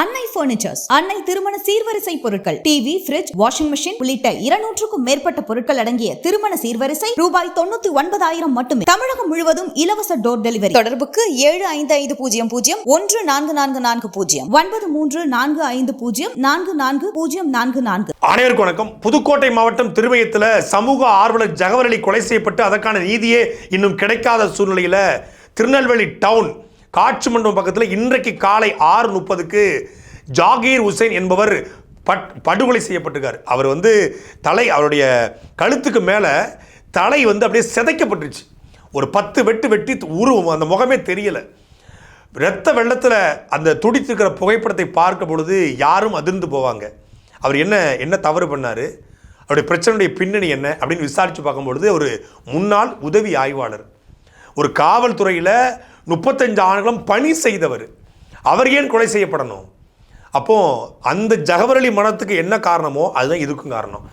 அன்னை பர்னிச்சர்ஸ் அன்னை திருமண சீர்வரிசை பொருட்கள் டிவி ஃபிரிட்ஜ் வாஷிங் மிஷின் உள்ளிட்ட இருநூற்றுக்கும் மேற்பட்ட பொருட்கள் அடங்கிய திருமண சீர்வரிசை ரூபாய் தொண்ணூத்தி ஒன்பதாயிரம் மட்டுமே. தமிழகம் முழுவதும் இலவச டோர் டெலிவரி தொடர்புக்கு ஏழு ஐந்து ஐந்து பூஜ்ஜியம் பூஜ்ஜியம் ஒன்று நான்கு நான்கு நான்கு பூஜ்ஜியம் ஒன்பது மூன்று நான்கு ஐந்து பூஜ்ஜியம் நான்கு நான்கு பூஜ்ஜியம் நான்கு நான்கு. அனைவருக்கும் வணக்கம். புதுக்கோட்டை மாவட்டம் திருமயத்தில் சமூக ஆர்வலர் ஜகவரலி கொலை செய்யப்பட்டு அதற்கான நீதியே இன்னும் கிடைக்காத சூழ்நிலையில் திருநெல்வேலி டவுன் காட்சி மண்டபம் பக்கத்தில் இன்றைக்கு காலை ஆறு முப்பதுக்கு ஜாகீர் உசேன் என்பவர் பட் படுகொலை செய்யப்பட்டிருக்கார். அவர் வந்து தலை அவருடைய கழுத்துக்கு மேலே தலை வந்து அப்படியே சிதைக்கப்பட்டுருச்சு. ஒரு பத்து வெட்டு வெட்டி உருவம் அந்த முகமே தெரியலை. இரத்த வெள்ளத்தில் அந்த துடித்திருக்கிற புகைப்படத்தை பார்க்கும் பொழுது யாரும் அதிர்ந்து போவாங்க. அவர் என்ன என்ன தவறு பண்ணார்? அவருடைய பிரச்சனையுடைய பின்னணி என்ன அப்படின்னு விசாரித்து பார்க்கும்பொழுது ஒரு முன்னாள் உதவி ஆய்வாளர். ஒரு காவல்துறையில் முப்பத்தஞ்சு ஆண்டுகளும் பணி செய்தவர். அவர் ஏன் கொலை செய்யப்படணும்? அப்போது அந்த ஜகவரலி மனத்துக்கு என்ன காரணமோ அதுதான் இதுக்கும் காரணம்.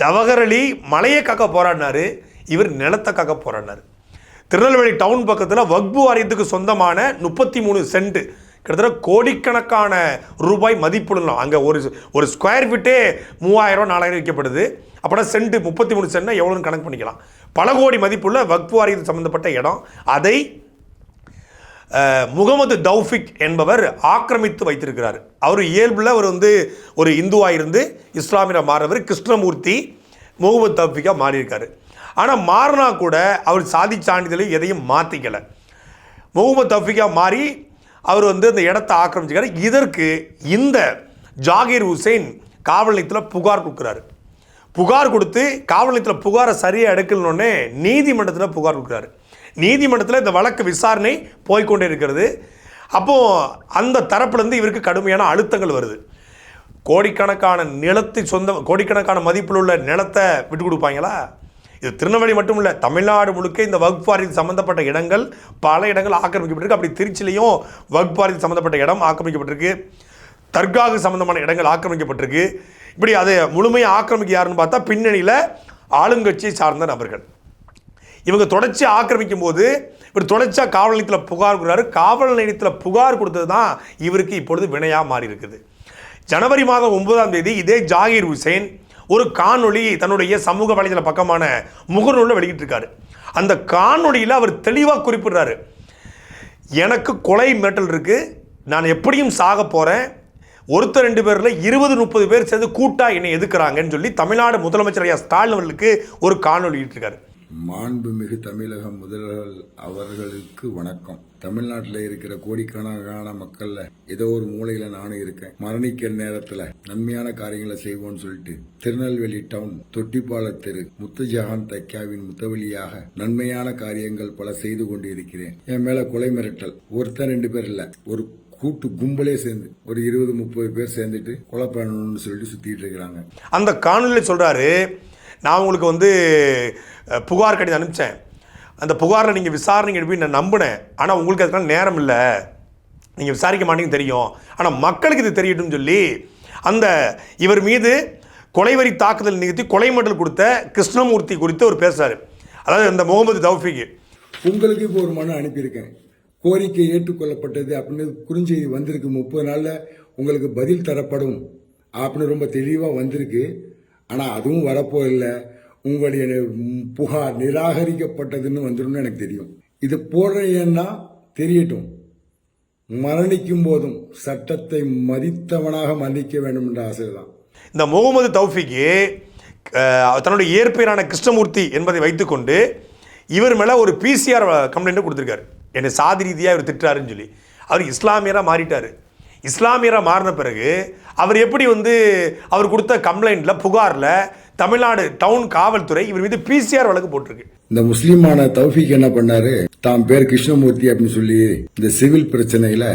ஜவஹர் அலி மலையை காக்க போராடினாரு இவர் நிலத்தை காக்க போராடினார். திருநெல்வேலி டவுன் பக்கத்தில் வக்பு வாரியத்துக்கு சொந்தமான முப்பத்தி மூணு சென்ட் கிட்டத்தட்ட கோடிக்கணக்கான ரூபாய் மதிப்புள்ளலாம் அங்கே ஒரு ஒரு ஸ்கொயர் ஃபீட்டே மூவாயிரம் நாலாயிரம் விற்கப்படுது. அப்படின்னா சென்ட் முப்பத்தி மூணு சென்ட்னா எவ்வளோன்னு கணக்கு பண்ணிக்கலாம். பல கோடி மதிப்புள்ள வக்பு வாரியத்து சம்மந்தப்பட்ட இடம். அதை முகமது தௌஃபிக் என்பவர் ஆக்கிரமித்து வைத்திருக்கிறார். அவர் இயல்பில் அவர் வந்து ஒரு இந்துவாக இருந்து இஸ்லாமியராக மாறவர் கிருஷ்ணமூர்த்தி முகமது தௌஃபிக்காக மாறியிருக்காரு. ஆனால் மாறினா கூட அவர் சாதி சான்றிதழை எதையும் மாற்றிக்கலை முகமது தௌஃபிக்காக மாறி அவர் வந்து அந்த இடத்த ஆக்கிரமிச்சுக்காரு இதற்கு இந்த ஜாகீர் ஹுசைன் காவல் நிலையத்தில் புகார் கொடுக்குறாரு. புகார் கொடுத்து காவல் நிலையத்தில் புகாரை சரியாக எடுக்கலன்னொடனே நீதிமன்றத்தில் புகார் கொடுக்குறாரு. நீதிமன்றத்தில் இந்த வழக்கு விசாரணை போய்க்கொண்டே இருக்கிறது. அப்போது அந்த தரப்புலேருந்து இவருக்கு கடுமையான அழுத்தங்கள் வருது. கோடிக்கணக்கான நிலத்தை சொந்த கோடிக்கணக்கான மதிப்பில் உள்ள நிலத்தை விட்டு கொடுப்பாங்களா? இது திருநெல்வேலி மட்டும் இல்லை தமிழ்நாடு முழுக்க இந்த வகுப்பு சம்மந்தப்பட்ட இடங்கள் பல இடங்கள் ஆக்கிரமிக்கப்பட்டிருக்கு. அப்படி திருச்சிலையும் வகுப்பு சம்மந்தப்பட்ட இடம் ஆக்கிரமிக்கப்பட்டிருக்கு. தர்காகு சம்மந்தமான இடங்கள் ஆக்கிரமிக்கப்பட்டிருக்கு. இப்படி அதை முழுமையாக ஆக்கிரமிக்க யாருன்னு பார்த்தா பின்னணியில் ஆளுங்கட்சியை சார்ந்த நபர்கள். இவங்க தொடர்ச்சி ஆக்கிரமிக்கும் போது இவர் தொடர்ச்சியாக காவல் நிலையத்தில் புகார் கொடுக்குறாரு. காவல் நிலையத்தில் புகார் கொடுத்தது தான் இவருக்கு இப்பொழுது வினையாக மாறி இருக்குது ஜனவரி மாதம் ஒன்பதாம் தேதி இதே ஜாகிர் ஹுசேன் ஒரு காணொளி தன்னுடைய சமூக வலைதள பக்கமான முகநூலில் வெளியிட்டிருக்காரு. அந்த காணொளியில் அவர் தெளிவாக குறிப்பிடுறாரு. எனக்கு கொலை மிரட்டல் இருக்குது நான் எப்படியும் சாக போகிறேன் ஒருத்தர் ரெண்டு பேரில் இருபது முப்பது பேர் சேர்ந்து கூட்டா என்னை எதுக்குறாங்கன்னு சொல்லி தமிழ்நாடு முதலமைச்சர் ஐயா ஸ்டாலின் அவர்களுக்கு ஒரு காணொலி இட்டிருக்காரு மாண்புமிகு தமிழக முதல்வர்கள் அவர்களுக்கு வணக்கம். தமிழ்நாட்டில் இருக்கிற கோடிக்கணக்கான மக்கள்ல ஏதோ ஒரு மூலையில நானும் இருக்கேன். மரணிக்கிற நேரத்துல நன்மையான காரியங்களை செய்வோம்னு சொல்லிட்டு திருநெல்வேலி டவுன் தொட்டிப்பால தெரு முத்துஜஹான் தைக்காவின் முத்தவழியாக நன்மையான காரியங்கள் பல செய்து கொண்டு இருக்கிறேன் என் மேல கொலை மிரட்டல். ஒருத்தன் ரெண்டு பேர் இல்ல. ஒரு கூட்டு கும்பலே சேர்ந்து ஒரு இருபது முப்பது பேர் சேர்ந்துட்டு கொலை பண்ணணும்னு சொல்லிட்டு சுத்திட்டு இருக்கிறாங்க. அந்த காணொலி சொல்றாரு நான் உங்களுக்கு வந்து புகார் கடிதம் அனுப்பிச்சேன். அந்த புகாரில் நீங்கள் விசாரணைங்க எழுப்பி நான் நம்பினேன். ஆனால் உங்களுக்கு அதுக்கான நேரம் இல்லை. நீங்கள் விசாரிக்க மாட்டீங்கன்னு தெரியும். ஆனால் மக்களுக்கு இது தெரியட்டும்னு சொல்லி அந்த இவர் மீது கொலைவரி தாக்குதல் நிகழ்த்தி கொலை மண்டல் கொடுத்த கிருஷ்ணமூர்த்தி குறித்து அவர் பேசுகிறார் அதாவது இந்த முகமது தௌஃபிக்கு. உங்களுக்கு இப்போ ஒரு மனு அனுப்பியிருக்கேன். கோரிக்கை ஏற்றுக்கொள்ளப்பட்டது அப்படின்னு குறுஞ்செய்தி வந்திருக்கு. முப்பது நாளில் உங்களுக்கு பதில் தரப்படும் அப்படின்னு ரொம்ப தெளிவாக வந்திருக்கு. ஆனால் அதுவும் வரப்போ இல்லை உங்களுடைய புகார் நிராகரிக்கப்பட்டதுன்னு வந்துடும் எனக்கு தெரியும். இது போடுறீங்கன்னா தெரியட்டும். மரணிக்கும் போதும் சட்டத்தை மதித்தவனாக மன்னிக்க வேண்டும் என்ற ஆசை தான் இந்த முகமது தௌஃபிக்கு தன்னுடைய இயற்பெயரான கிருஷ்ணமூர்த்தி என்பதை வைத்துக்கொண்டு இவர் மேலே ஒரு பிசிஆர் கம்ப்ளைண்ட்டை கொடுத்துருக்காரு. என்னை சாதி ரீதியாக இவர் திட்டுறாருன்னு சொல்லி. அவர் இஸ்லாமியராக மாறிட்டார். இஸ்லாமியராக மாறின பிறகு அவர் எப்படி வந்து அவர் கொடுத்த கம்ப்ளைண்ட்டில் புகாரில் தமிழ்நாடு டவுன் காவல்துறை இவர் மீது பிசிஆர் வழக்கு போட்டிருக்கு. இந்த முஸ்லீமான தௌஃபிக் என்ன பண்ணாரு? தாம் பேர் கிருஷ்ணமூர்த்தி அப்படின்னு சொல்லி இந்த சிவில் பிரச்சனையில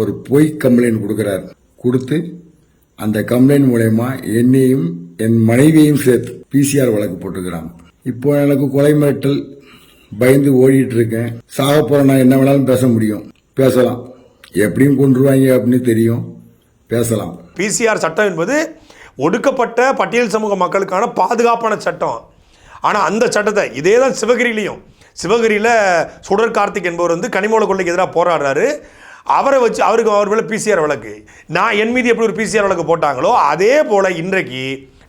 ஒரு பொய் கம்ப்ளைண்ட் கொடுக்கறாரு. கொடுத்து அந்த கம்ப்ளைண்ட் மூலயமா என்னையும் என் மனைவியையும் சேர்த்து பிசிஆர் வழக்கு போட்டுக்கிறாங்க இப்போ எனக்கு கொலை மிரட்டல் பயந்து ஓடிட்டு இருக்கேன். சாக போறேன் நான் என்ன வேணாலும் பேச முடியும். பேசலாம். எப்படியும் கொண்டுருவாங்க அப்படின்னு தெரியும். பேசலாம். பிசிஆர் சட்டம் என்பது ஒடுக்கப்பட்ட பட்டியல் சமூக மக்களுக்கான பாதுகாப்பான சட்டம். ஆனால் அந்த சட்டத்தை இதே தான் சிவகிரிலையும் சிவகிரியில் சுடர் கார்த்திக் என்பவர் வந்து கனிமூல கொள்ளைக்கு எதிராக போராடுறாரு. அவரை வச்சு அவருக்கு அவர் மேலே பிசிஆர் வழக்கு. நான் என் மீது எப்படி ஒரு பிசிஆர் வழக்கு போட்டாங்களோ அதே போல் இன்றைக்கு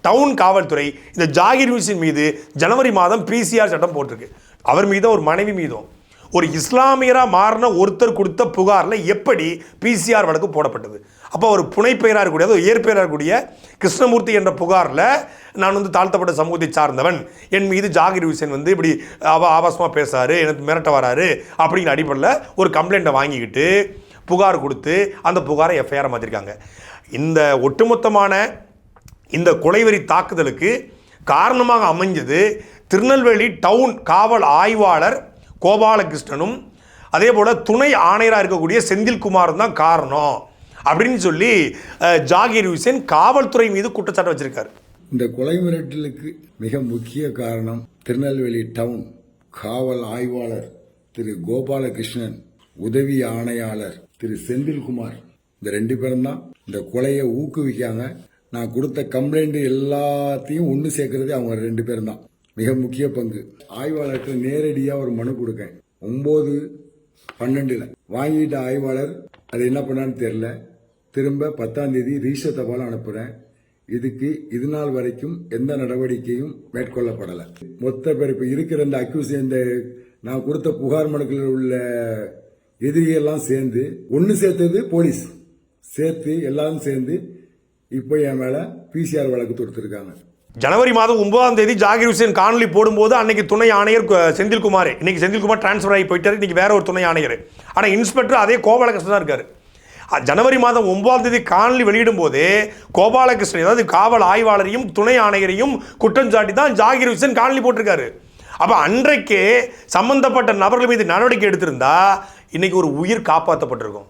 டவுன் காவல்துறை இந்த ஜாகிர் ஹுசேன் மீது ஜனவரி மாதம் பிசிஆர் சட்டம் போட்டிருக்கு. அவர் மீதும் ஒரு மனைவி மீதும். ஒரு இஸ்லாமியராக மாறின ஒருத்தர் கொடுத்த புகாரில் எப்படி பிசிஆர் வழக்கு போடப்பட்டது? அப்போ ஒரு புனைப்பெயராக இருக்கக்கூடிய அதாவது இயற்பெயராக இருக்கக்கூடிய கிருஷ்ணமூர்த்தி என்ற புகாரில் நான் வந்து தாழ்த்தப்பட்ட சமூகத்தை சார்ந்தவன். என் மீது ஜாகிர் ஹுசேன் வந்து இப்படி அவ ஆபாசமாக பேசுறாரு எனக்கு மிரட்ட வராரு அப்படிங்கிற அடிப்படையில் ஒரு கம்ப்ளைண்ட்டை வாங்கிக்கிட்டு புகார் கொடுத்து அந்த புகாரை எஃப்ஐஆர் மாற்றிருக்காங்க இந்த ஒட்டுமொத்தமான இந்த கொலைவெறி தாக்குதலுக்கு காரணமாக அமைஞ்சது திருநெல்வேலி டவுன் காவல் ஆய்வாளர் கோபாலகிருஷ்ணனும் அதே போல் துணை ஆணையராக இருக்கக்கூடிய செந்தில்குமாரும் தான் காரணம். அப்படின்னு சொல்லி ஜாகீர் ஹுசேன் காவல்துறை மீது குற்றச்சாட்டு வச்சிருக்காரு. இந்த கொலை மிரட்டலுக்கு மிக முக்கிய காரணம் திருநெல்வேலி டவுன் காவல் ஆய்வாளர் திரு கோபாலகிருஷ்ணன் உதவி ஆணையாளர் திரு செந்தில்குமார். இந்த ரெண்டு பேரும் தான் இந்த கொலையை ஊக்குவிக்காங்க நான் கொடுத்த கம்ப்ளைண்ட் எல்லாத்தையும் ஒன்று சேர்க்கறது அவங்க ரெண்டு பேரும் தான். மிக முக்கிய பங்கு. ஆய்வாளருக்கு நேரடியாக ஒரு மனு கொடுக்கேன். ஒம்பது பன்னெண்டில். வாங்கிட்ட ஆய்வாளர் அது என்ன பண்ணான்னு தெரில. திரும்ப பத்தாம் தேதி ரீச தபால் அனுப்புகிறேன் இதுக்கு இது நாள் வரைக்கும் எந்த நடவடிக்கையும் மேற்கொள்ளப்படலை. மொத்த பேர் இருக்கிற இந்த அக்யூஸ் இந்த நான் கொடுத்த புகார் மனுக்களில் உள்ள எதிரியெல்லாம் சேர்ந்து ஒன்று சேர்த்தது போலீஸ். சேர்த்து எல்லாரும் சேர்ந்து இப்போ என் மேலே பிசிஆர் வழக்கு தொடுத்துருக்காங்க. ஜனவரி மாதம் ஒன்பதாம் தேதி ஜாகிர் ஹுசேன் காணொலி போடும்போது அன்னைக்கு துணை ஆணையர் செந்தில்குமார். இன்னைக்கு செந்தில்குமார் டிரான்ஸ்ஃபர் ஆகி போயிட்டார். இன்னைக்கு வேற ஒரு துணை ஆணையர். ஆனால் இன்ஸ்பெக்டர் அதே கோபாலகிருஷ்ணன் தான் இருக்கார். ஜனவரி மாதம் ஒன்பதாம் தேதி காணொலி வெளியிடும் போது கோபாலகிருஷ்ணன் அதாவது காவல் ஆய்வாளரையும் துணை ஆணையரையும் குற்றம் சாட்டி தான் ஜாகிர் ஹுசேன் காணொலி போட்டிருக்காரு. அப்போ அன்றைக்கே சம்பந்தப்பட்ட நபர்கள் மீது நடவடிக்கை எடுத்திருந்தா இன்னைக்கு ஒரு உயிர் காப்பாற்றப்பட்டிருக்கும்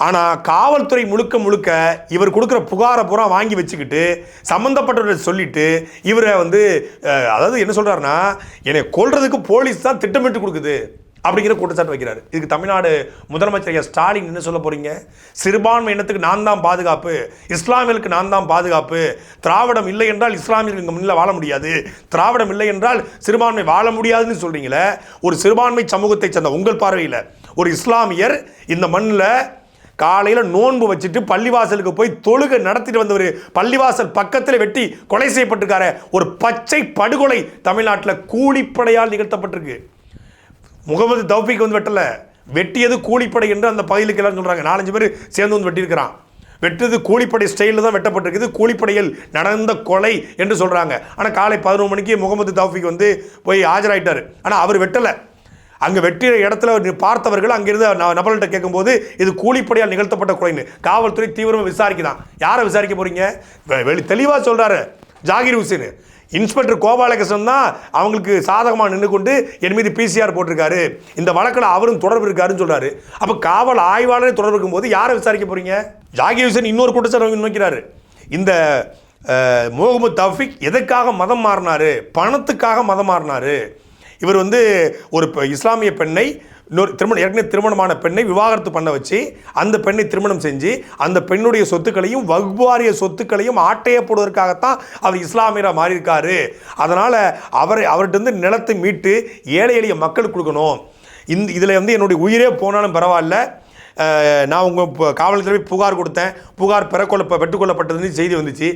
ஆனால் காவல்துறை முழுக்க முழுக்க இவர் கொடுக்குற புகாரை பூரா வாங்கி வச்சுக்கிட்டு சம்மந்தப்பட்டவர்கிட்ட சொல்லிட்டு இவரை வந்து அதாவது என்ன சொல்கிறாருன்னா என்னை கொள்றதுக்கு போலீஸ் தான் திட்டமிட்டு கொடுக்குது அப்படிங்கிற குற்றச்சாட்டு வைக்கிறார். இதுக்கு தமிழ்நாடு முதலமைச்சர் ஐயா ஸ்டாலின் என்ன சொல்ல போறீங்க? சிறுபான்மை இனத்துக்கு நான் தான் பாதுகாப்பு இஸ்லாமியர்களுக்கு நான் தான் பாதுகாப்பு திராவிடம் இல்லை என்றால் இஸ்லாமியர்கள் இங்கே முன்னில் வாழ முடியாது திராவிடம் இல்லை என்றால் சிறுபான்மை வாழ முடியாதுன்னு சொல்றீங்களே ஒரு சிறுபான்மை சமூகத்தை சேர்ந்த உங்கள் பார்வையில் ஒரு இஸ்லாமியர் இந்த மண்ணில் காலையில் நோன்பு வச்சுட்டு பள்ளிவாசலுக்கு போய் தொழுகை நடத்திட்டு வந்தவர் பள்ளிவாசல் பக்கத்தில் வெட்டி கொலை செய்யப்பட்டிருக்காரு. ஒரு பச்சை படுகொலை தமிழ்நாட்டில் கூலிப்படையால் நிகழ்த்தப்பட்டிருக்கு. முகமது தௌஃபிக் வந்து வெட்டல. வெட்டியது கூலிப்படை என்று அந்த பகுதிக்கு எல்லாம் சொல்றாங்க. நாலஞ்சு பேர் சேர்ந்து வந்து வெட்டியிருக்கிறான். வெட்டுறது கூலிப்படை ஸ்டைலில் தான் வெட்டப்பட்டிருக்குது. கூலிப்படையில் நடந்த கொலை என்று சொல்கிறாங்க ஆனால் காலை பதினொரு மணிக்கு முகமது தௌஃபிக் வந்து போய் ஆஜராயிட்டார். ஆனால் அவர் வெட்டலை. அங்கே வெற்றிய இடத்துல பார்த்தவர்கள் அங்கிருந்து நபர்கள்ட்ட கேட்கும்போது இது கூலிப்படையால் நிகழ்த்தப்பட்ட கொலைன்னு காவல்துறை தீவிரமாக விசாரிக்குதான். யாரை விசாரிக்க போறீங்க? வெளி தெளிவாக சொல்கிறாரு ஜாகிர் ஹுசேன். இன்ஸ்பெக்டர் கோபாலகிருஷ்ணன் தான் அவங்களுக்கு சாதகமாக நின்று கொண்டு என் மீது பிசிஆர் போட்டிருக்காரு. இந்த வழக்கில் அவரும் தொடர்பு இருக்காருன்னு சொல்கிறாரு அப்போ காவல் ஆய்வாளரே தொடர்பு இருக்கும்போது யாரை விசாரிக்க போறீங்க? ஜாகிர் ஹுசேன் இன்னொரு குற்றச்சாட்டு நோக்கிறாரு. இந்த முகமது தஃபிக் எதுக்காக மதம் மாறினாரு? பணத்துக்காக மதம் மாறினாரு? இவர் வந்து ஒரு இஸ்லாமிய பெண்ணை இன்னொரு திருமணம் ஏற்கனவே திருமணமான பெண்ணை விவாகரத்து பண்ண வச்சு அந்த பெண்ணை திருமணம் செஞ்சு அந்த பெண்ணுடைய சொத்துக்களையும் வகுவாரிய சொத்துக்களையும் ஆட்டையப்படுவதற்காகத்தான் அவர் இஸ்லாமியராக மாறியிருக்காரு. அதனால் அவரை அவர்கிட்ட இருந்து நிலத்தை மீட்டு ஏழை எளிய மக்களுக்கு கொடுக்கணும். இந்த இதில் வந்து என்னுடைய உயிரே போனாலும் பரவாயில்ல. நான் உங்கள் காவல்துறை புகார் கொடுத்தேன். புகார் பெறக்கொள்ள பெற்றுக்கொள்ளப்பட்டதுன்னு செய்தி வந்துச்சு.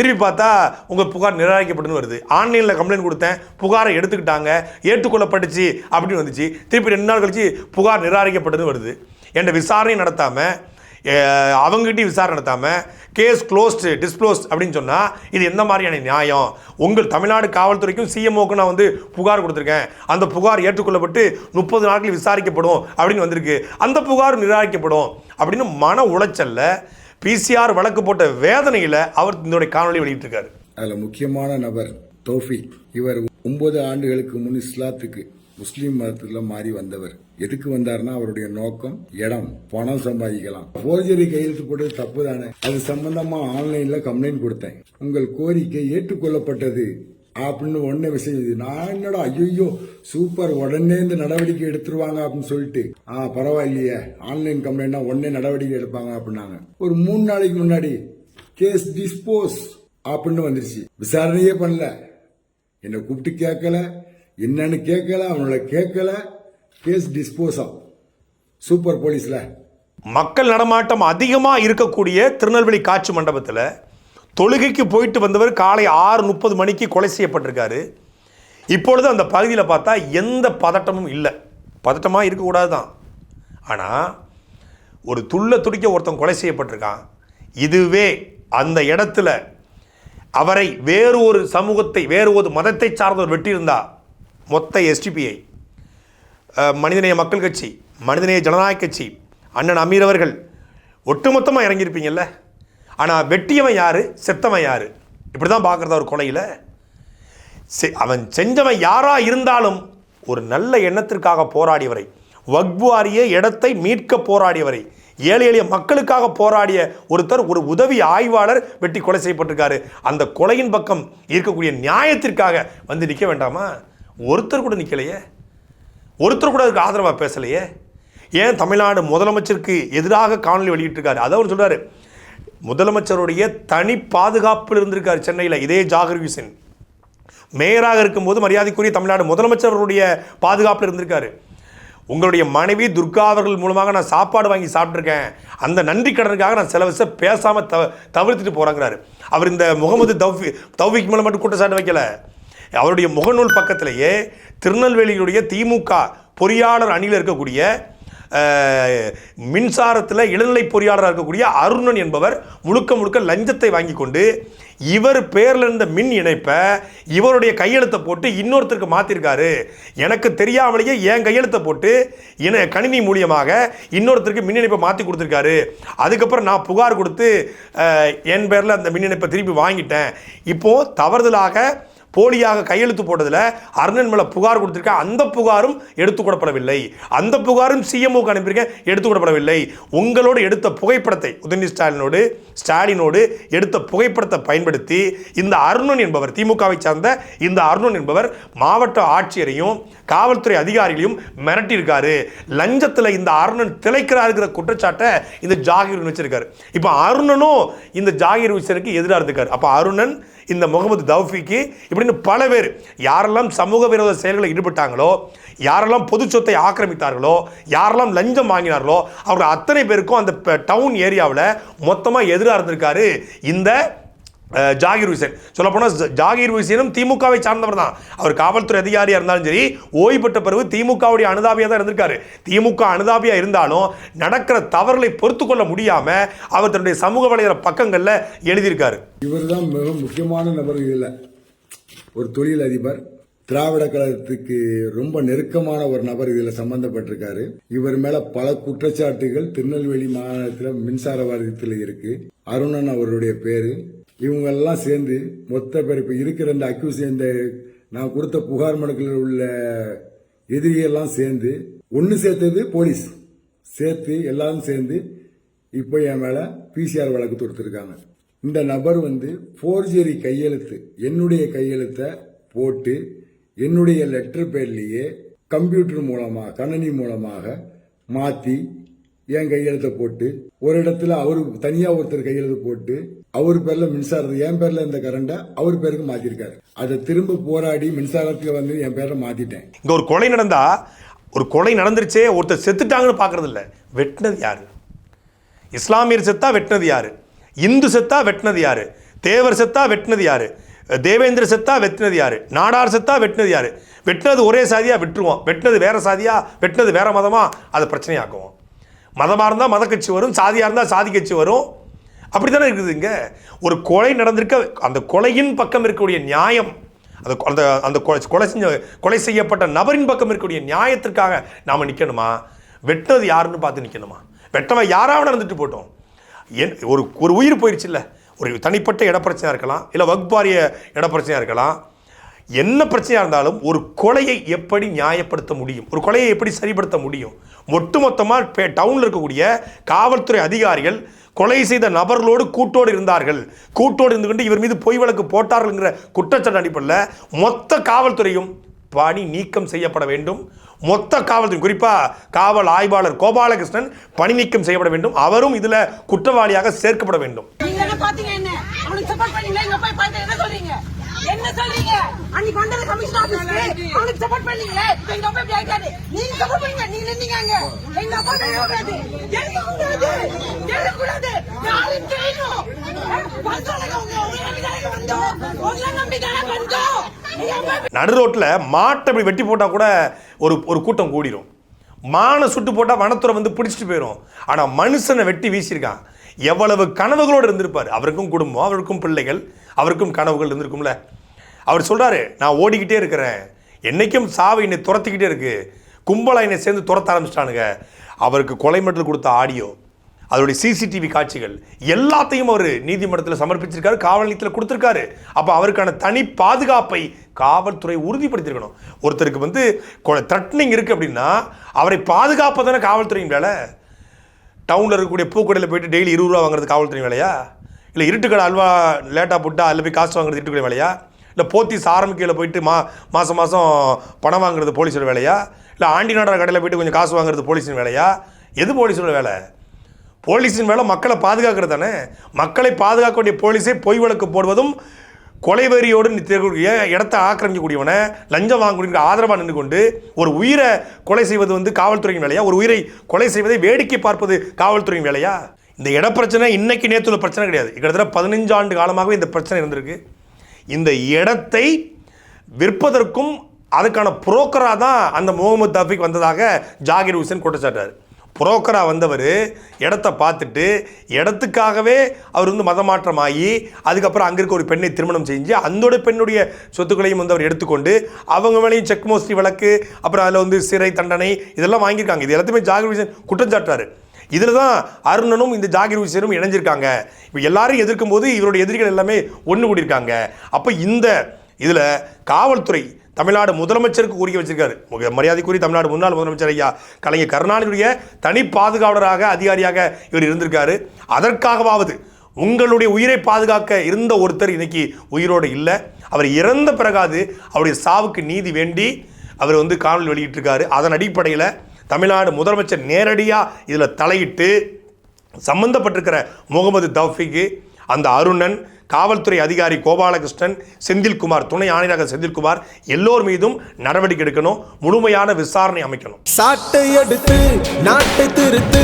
திருப்பி பார்த்தா உங்கள் புகார் நிராகரிக்கப்பட்டுன்னு வருது. ஆன்லைனில் கம்ப்ளைண்ட் கொடுத்தேன் புகாரை எடுத்துக்கிட்டாங்க ஏற்றுக்கொள்ளப்பட்டுச்சு அப்படின்னு வந்துச்சு. திருப்பி ரெண்டு நாள் கழிச்சு புகார் நிராகரிக்கப்பட்டுன்னு வருது. என்கிட்ட விசாரணை நடத்தாமல் அவங்ககிட்டயும் விசாரணை நடத்தாமல் கேஸ் க்ளோஸ்டு டிஸ்க்ளோஸ்ட் அப்படின்னு சொன்னால் இது எந்த மாதிரியான நியாயம்? உங்கள் தமிழ்நாடு காவல்துறைக்கும் சிஎம்ஓக்கு நான் வந்து புகார் கொடுத்துருக்கேன். அந்த புகார் ஏற்றுக்கொள்ளப்பட்டு முப்பது நாட்களில் விசாரிக்கப்படும் அப்படின்னு வந்திருக்கு. அந்த புகார் நிராகரிக்கப்படும் அப்படின்னு மன உளைச்சலில் பிசிஆர் வழக்கு போட்ட வேதனையில் அவர் இதனுடைய காணொலி வெளியிட்டிருக்காரு. அதில் முக்கியமான நபர் தௌஃபிக். இவர் ஒன்பது ஆண்டுகளுக்கு முன் இஸ்லாத்துக்கு முஸ்லீம் மதத்தில் மாறி வந்தவர். எதுக்கு வந்தாருன்னா அவருடைய நோக்கம் இடம் பணம் சம்பாதிக்கலாம். போர்ஜரி கையெழுத்து போட்டது தப்பு தானே. அது சம்பந்தமா ஆன்லைன்ல கம்ப்ளைண்ட் கொடுத்தேன். உங்கள் கோரிக்கை ஏற்றுக்கொள்ளப்பட்டது. அப்படின்னு உடனே விஷயம் நான் என்னடா ஐயோ சூப்பர் உடனே இந்த நடவடிக்கை எடுத்துருவாங்க அப்படின்னு சொல்லிட்டு. ஆ பரவாயில்லையே ஆன்லைன் கம்ப்ளைண்ட்னா உடனே நடவடிக்கை எடுப்பாங்க அப்படின்னாங்க. ஒரு மூணு நாளைக்கு முன்னாடி கேஸ் டிஸ்போஸ் அப்படின்னு வந்துருச்சு. விசாரணையே பண்ணல. என்னை கூப்பிட்டு கேட்கல. என்னன்னு கேட்கல அவங்கள கேட்கல. கேஸ் டிஸ்போஸ் சூப்பர் போலீஸில் மக்கள் நடமாட்டம் அதிகமாக இருக்கக்கூடிய திருநெல்வேலி காட்சி மண்டபத்தில் தொழுகைக்கு போயிட்டு வந்தவர் காலை ஆறு முப்பது மணிக்கு கொலை செய்யப்பட்டிருக்காரு. இப்பொழுது அந்த பகுதியில் பார்த்தா எந்த பதட்டமும் இல்லை. பதட்டமாக இருக்கக்கூடாது தான் ஆனால் ஒரு துள்ள துடிக்க ஒருத்தன் கொலை செய்யப்பட்டிருக்கான். இதுவே அந்த இடத்துல அவரை வேறு ஒரு சமூகத்தை வேறு ஒரு மதத்தை சார்ந்தவர் வெட்டியிருந்தா மொத்த எஸ்டிபிஐ மனிதநேய மக்கள் கட்சி மனிதநேய ஜனநாயக கட்சி அண்ணன் அமீர் அவர்கள் ஒட்டுமொத்தமாக இறங்கியிருப்பீங்கல்ல? ஆனால் வெட்டியவன் யார்? செத்தவன் யார்? இப்படி தான் பார்க்குறதா ஒரு கொலையில். செ- அவன் செஞ்சவன் யாராக இருந்தாலும் ஒரு நல்ல எண்ணத்திற்காக போராடியவரை வக்புவாரிய இடத்தை மீட்க போராடியவரை ஏழை எளிய மக்களுக்காக போராடிய ஒருத்தர் ஒரு உதவி ஆய்வாளர் வெட்டி கொலை செய்யப்பட்டிருக்காரு. அந்த கொலையின் பக்கம் இருக்கக்கூடிய நியாயத்திற்காக வந்து நிற்க வேண்டாமா? ஒருத்தர் கூட நிற்கலையே ஒருத்தர் கூட அதுக்கு ஆதரவாக பேசலையே. ஏன் தமிழ்நாடு முதலமைச்சருக்கு எதிராக காணொலி வெளியிட்டிருக்காரு? அதை அவர் சொல்கிறார் முதலமைச்சருடைய தனி பாதுகாப்பில் இருந்திருக்கார் சென்னையில் இதே ஜாகர் ஹுசேன். மேயராக இருக்கும்போது மரியாதைக்குரிய தமிழ்நாடு முதலமைச்சருடைய பாதுகாப்பில் இருந்திருக்காரு. உங்களுடைய மனைவி துர்கா அவர்கள் மூலமாக நான் சாப்பாடு வாங்கி சாப்பிட்ருக்கேன் அந்த நன்றி கடனுக்காக நான் சில விஷயம் பேசாமல் தவ தவிர்த்துட்டு போகிறாங்கிறாரு அவர் இந்த முகமது தௌஃபி தௌஃபிக் மேலே மட்டும் குற்றச்சாட்டு வைக்கல. அவருடைய முகநூல் பக்கத்திலேயே திருநெல்வேலியுடைய திமுக பொறியாளர் அணியில் இருக்கக்கூடிய மின்சாரத்தில் இளநிலை பொறியாளராக இருக்கக்கூடிய அருணன் என்பவர் முழுக்க முழுக்க லஞ்சத்தை வாங்கி கொண்டு இவர் பேரில் இருந்த மின் இணைப்பை இவருடைய கையெழுத்தை போட்டு இன்னொருத்தருக்கு மாற்றிருக்காரு எனக்கு தெரியாமலேயே என் கையெழுத்தை போட்டு இன கணினி மூலியமாக இன்னொருத்தருக்கு மின் இணைப்பை மாற்றி கொடுத்துருக்காரு. அதுக்கப்புறம் நான் புகார் கொடுத்து என் பேரில் அந்த மின் இணைப்பை திருப்பி வாங்கிட்டேன். இப்போது தவறுதலாக போலியாக கையெழுத்து போட்டதில் அருணன் மேலே புகார் கொடுத்துருக்கேன் அந்த புகாரும் எடுத்துக்கூடப்படவில்லை அந்த புகாரும் சிஎம்ஓக்கு அனுப்பியிருக்கேன் எடுத்துக்கொடப்படவில்லை உங்களோடு எடுத்த புகைப்படத்தை உதயநிதி ஸ்டாலினோடு ஸ்டாலினோடு எடுத்த புகைப்படத்தை பயன்படுத்தி இந்த அருணன் என்பவர் திமுகவை சார்ந்த இந்த அருணன் என்பவர் மாவட்ட ஆட்சியரையும் காவல்துறை அதிகாரிகளையும் மிரட்டியிருக்காரு. லஞ்சத்தில் இந்த அருணன் திளைக்கிறாருங்கிற குற்றச்சாட்டை இந்த ஜாகிர் வச்சிருக்காரு. இப்போ அருணனும் இந்த ஜாகிர் விசனுக்கு எதிராக இருந்திருக்காரு. அப்போ அருணன் இந்த முகமது தௌஃபிக்கு இப்படின்னு பல பேர் யாரெல்லாம் சமூக விரோத செயல்களில் ஈடுபட்டாங்களோ யாரெல்லாம் பொது சொத்தை ஆக்கிரமித்தார்களோ யாரெல்லாம் லஞ்சம் வாங்கினார்களோ அவர்கள் அத்தனை பேருக்கும் அந்த டவுன் ஏரியாவில் மொத்தமாக எதிராக இருந்திருக்காரு இந்த ஜாகிர் ஹுசேன் சொல்லப்போனால் போனால் ஜாகிர் ஹுசேனும் திமுகவை சார்ந்தவர் தான். அவர் காவல்துறை அதிகாரியாக இருந்தாலும் சரி ஓய்வு பெற்ற பிறகு திமுகவுடைய அனுதாபியாக தான் இருந்திருக்காரு. திமுக அனுதாபியாக இருந்தாலும் நடக்கிற தவறுகளை பொறுத்து கொள்ள முடியாமல் அவர் தன்னுடைய சமூக வலைதள பக்கங்களில் எழுதியிருக்காரு. இவர்தான் மிக முக்கியமான நபர் இதில். ஒரு தொழில் அதிபர். திராவிட கழகத்துக்கு ரொம்ப நெருக்கமான ஒரு நபர் இதில் சம்பந்தப்பட்டிருக்காரு. இவர் மேல பல குற்றச்சாட்டுகள் திருநெல்வேலி மாநிலத்தில் மின்சார வாரியத்தில் இருக்கு. அருணன் அவருடைய பேரு. இவங்கெல்லாம் சேர்ந்து மொத்த பேர் இருக்கிற இந்த அக்யூஸ் இந்த நான் கொடுத்த புகார் மனுக்களில் உள்ள எதிரியெல்லாம் சேர்ந்து ஒன்று சேர்த்தது போலீஸ். சேர்த்து எல்லாரும் சேர்ந்து இப்போ என் மேலே பிசிஆர் வழக்கு தொடுத்துருக்காங்க. இந்த நபர் வந்து ஃபோர்ஜரி கையெழுத்து என்னுடைய கையெழுத்தை போட்டு என்னுடைய லெட்டர் பேர்லேயே கம்ப்யூட்டர் மூலமாக கணனி மூலமாக மாற்றி என் கையெழுத்தை போட்டு ஒரு இடத்துல அவரு தனியாக ஒருத்தர் கையெழுத்து போட்டு அவர் பேர்ல மின்சாரத்தை என் பேர்ல இந்த கரண்டை அவர் பேருக்கு மாத்திருக்காரு. அதை திரும்ப போராடி மின்சாரத்துல வந்து என் பேர்ல மாத்திட்டேன். இங்கே ஒரு கொலை நடந்தா ஒரு கொலை நடந்துருச்சே ஒருத்தர் செத்துட்டாங்கன்னு பாக்குறது இல்ல. வெட்டினது யாரு? இஸ்லாமியர் செத்தா வெட்டினது யாரு? இந்து செத்தா வெட்டினது யாரு? தேவர் செத்தா வெட்டினது யாரு? தேவேந்திர செத்தா வெட்டினது யாரு? நாடார் செத்தா வெட்டினது யாரு? வெட்டினது ஒரே சாதியா விட்டுருவோம். வெட்டினது வேற சாதியா? வெட்டினது வேற மதமா? அதை பிரச்சனையாக்குவோம் மதமாக இருந்தால் மத கட்சி வரும் சாதியாக இருந்தால் சாதி கட்சி வரும். அப்படி தானே இருக்குது இங்கே? ஒரு கொலை நடந்திருக்க அந்த கொலையின் பக்கம் இருக்கக்கூடிய நியாயம் அந்த கொ- அந்த அந்த கொலை கொலை செஞ்ச கொலை செய்யப்பட்ட நபரின் பக்கம் இருக்கக்கூடிய நியாயத்திற்காக நாம் நிற்கணுமா வெட்டினது யாருன்னு பார்த்து நிற்கணுமா வெட்டவன் யாராவது நடந்துட்டு போட்டோம். என் ஒரு ஒரு உயிர் போயிடுச்சுல்ல ஒரு தனிப்பட்ட இடப்பிரச்சனையாக இருக்கலாம் இல்லை வகுப்பாரிய இடப்பிரச்சனையாக இருக்கலாம். என்ன பிரச்சனையாக இருந்தாலும் ஒரு கொலையை எப்படி நியாயப்படுத்த முடியும்? ஒரு கொலையை எப்படி சரிப்படுத்த முடியும்? ஒட்டுமொத்தமாக டவுனில் இருக்கக்கூடிய காவல்துறை அதிகாரிகள் கொலை செய்த நபர்களோடு கூட்டோடு இருந்தார்கள். கூட்டோடு இருந்து கொண்டு இவர் மீது பொய் வழக்கு போட்டார்கள்ங்கிற குற்றச்சாட்டு அடிப்படையில் மொத்த காவல்துறையும் பணி நீக்கம் செய்யப்பட வேண்டும். மொத்த காவல்துறை குறிப்பாக காவல் ஆய்வாளர் கோபாலகிருஷ்ணன் பணி நீக்கம் செய்யப்பட வேண்டும். அவரும் இதில் குற்றவாளியாக சேர்க்கப்பட வேண்டும். என்ன சொல்றீங்க? அன்னைக்கு வந்தது கமிஷன் ஆபீஸ்க்கு அவனுக்கு சப்போர்ட் பண்ணீங்களே? இப்ப எங்க அப்பா இப்படி ஆயிட்டாரு. நீங்க சப்போர்ட் பண்ணீங்க. நீங்க நின்னீங்க அங்க. எங்க அப்பா கூடாது எனக்கு கூடாது எனக்கு கூடாது. நாலு தெரியணும் நடு ரோட்டில் மாட்டை இப்படி வெட்டி போட்டால் கூட ஒரு ஒரு கூட்டம் கூடிரும். மானை சுட்டு போட்டால் வனத்துறை வந்து பிடிச்சிட்டு போயிடும் ஆனால் மனுஷனை வெட்டி வீசியிருக்கான். எவ்வளவு கனவுகளோடு இருந்திருப்பார். அவருக்கும் குடும்பம் அவருக்கும் பிள்ளைகள் அவருக்கும் கனவுகள் இருந்திருக்கும்ல. அவர் சொல்கிறாரு நான் ஓடிக்கிட்டே இருக்கிறேன். என்னைக்கும் சாவு என்னை துரத்திக்கிட்டே இருக்குது கும்பலாக என்னை சேர்ந்து துரத்த ஆரம்பிச்சிட்டானுங்க. அவருக்கு கொலை மெட்டல் கொடுத்த ஆடியோ அதோடைய சிசிடிவி காட்சிகள் எல்லாத்தையும் அவர் நீதிமன்றத்தில் சமர்ப்பிச்சிருக்காரு காவல் நிலையத்தில் கொடுத்துருக்காரு. அப்போ அவருக்கான தனி பாதுகாப்பை காவல்துறை உறுதிப்படுத்தியிருக்கணும். ஒருத்தருக்கு வந்து த்ரெட்னிங் இருக்குது அப்படின்னா அவரை பாதுகாப்பதானே காவல்துறையின் வேலை? டவுனில் இருக்கக்கூடிய பூக்கடையில் போயிட்டு டெய்லி இருபது ரூபா வாங்குறது காவல்துறை வேலையா? இல்லை இருட்டுக்கடை அல்வா லேட்டாக போட்டால் அதில் போய் காசு வாங்குறது இருட்டுக்கடை வேலையா? இல்லை போத்தீஸ் ஆரம்பிக்கையில் போயிட்டு மா மாதம் மாதம் பணம் வாங்குறது போலீஸோட வேலையா? இல்லை ஆண்டி நாடார் கடையில் போயிட்டு கொஞ்சம் காசு வாங்குறது போலீஸின் வேலையா? எது போலீஸோட வேலை? போலீஸின் வேலை மக்களை பாதுகாக்கிறது தானே. மக்களை பாதுகாக்க வேண்டிய போலீஸே பொய் வழக்கு போடுவதும் கொலைவெறியோடு நிற்கக்கூடிய இடத்தை ஆக்கிரமிக்கக்கூடியவனை லஞ்சம் வாங்கக்கூடிய ஆதரவாக நின்று கொண்டு ஒரு உயிரை கொலை செய்வது வந்து காவல்துறையின் வேலையா? ஒரு உயிரை கொலை செய்வதை வேடிக்கை பார்ப்பது காவல்துறையின் வேலையா? இந்த இடப்பிரச்சனை இன்னைக்கு நேற்றுள்ள பிரச்சனை கிடையாது. கிட்டத்தட்ட பதினஞ்சு ஆண்டு காலமாகவே இந்த பிரச்சனை இருந்திருக்கு. இந்த இடத்தை விற்பதற்கும் அதுக்கான புரோக்கராக தான் அந்த முகமது தஃபிக் வந்ததாக ஜாகிர் ஹுசேன் குற்றச்சாட்டார் புரோக்கராக வந்தவர் இடத்த பார்த்துட்டு இடத்துக்காகவே அவர் வந்து மதமாற்றமாகி அதுக்கப்புறம் அங்கே இருக்க ஒரு பெண்ணை திருமணம் செஞ்சு அந்த பெண்ணுடைய சொத்துக்களையும் வந்து அவர் எடுத்துக்கொண்டு அவங்க மேலேயும் செக் மோஸ்டி வழக்கு அப்புறம் அதில் வந்து சிறை தண்டனை இதெல்லாம் வாங்கியிருக்காங்க. இது எல்லாத்தையுமே ஜாகிர் ஹுசேன் குற்றம் சாட்டுறாரு. இதில் தான் அருணனும் இந்த ஜாகிர் ஹுசேனும் இணைஞ்சிருக்காங்க. இப்போ எல்லாரும் எதிர்க்கும் போது இவருடைய எதிரிகள் எல்லாமே ஒன்று கூடியிருக்காங்க. அப்போ இந்த இதில் காவல்துறை தமிழ்நாடு முதலமைச்சருக்கு கூறி வச்சிருக்காரு. மரியாதைக்குரிய தமிழ்நாடு முன்னாள் முதலமைச்சர் ஐயா கலைஞர் கருணாநிதியுடைய தனி பாதுகாவலராக அதிகாரியாக இவர் இருந்திருக்காரு. அதற்காகவாவது உங்களுடைய உயிரை பாதுகாக்க இருந்த ஒருத்தர் இன்னைக்கு உயிரோடு இல்லை. அவர் இறந்த பிறகாது அவருடைய சாவுக்கு நீதி வேண்டி அவர் வந்து காணொலி வெளியிட்டிருக்காரு. அதன் அடிப்படையில் தமிழ்நாடு முதலமைச்சர் நேரடியாக இதில் தலையிட்டு சம்பந்தப்பட்டிருக்கிற முகமது தௌஃபிக்கு அந்த அருணன் காவல்துறை அதிகாரி கோபாலகிருஷ்ணன் செந்தில்குமார் துணை ஆணையராக செந்தில்குமார் எல்லோர் மீதும் நடவடிக்கை எடுக்கணும் முழுமையான விசாரணை அமைக்கணும். சாட்டை எடுத்து நாட்டை திருத்து